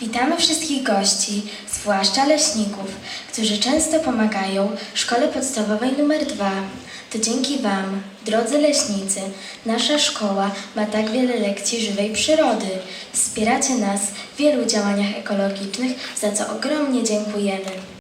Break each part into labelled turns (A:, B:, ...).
A: Witamy wszystkich gości, zwłaszcza leśników, którzy często pomagają Szkole Podstawowej nr 2. To dzięki Wam, drodzy leśnicy, nasza szkoła ma tak wiele lekcji żywej przyrody. Wspieracie nas w wielu działaniach ekologicznych, za co ogromnie dziękujemy.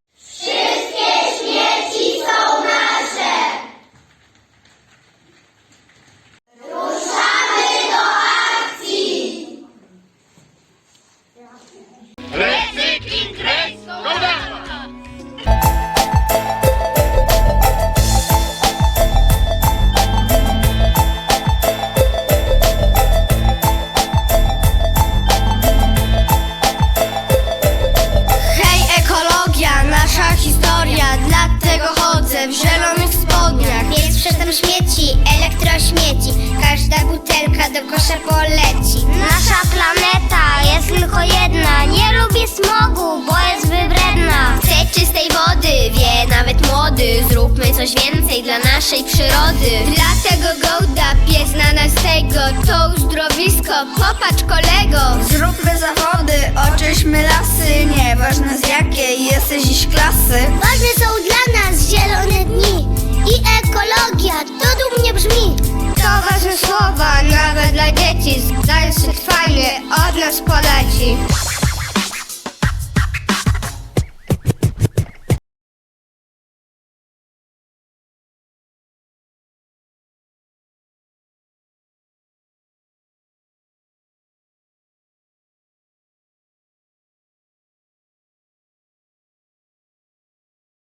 B: W zielonych spodniach.
C: Nie sprzedam śmieci, elektrośmieci. Każda butelka do kosza poleci. Nasza planeta jest tylko jedna. Nie lubię smogu, bo jest wybredna. Chcę czystej wody, wie nawet młody. Zróbmy coś więcej dla naszej przyrody. Dlatego Gołda pies na nas tego To uzdrowisko, popatrz kolego.
B: Zróbmy zawody, oczyśmy lasy, nieważne z jakiej jesteś dziś klasy.
C: Ważne są dla
B: słowa, nawet dla dzieci, zdając się fajnie, od nas poleci.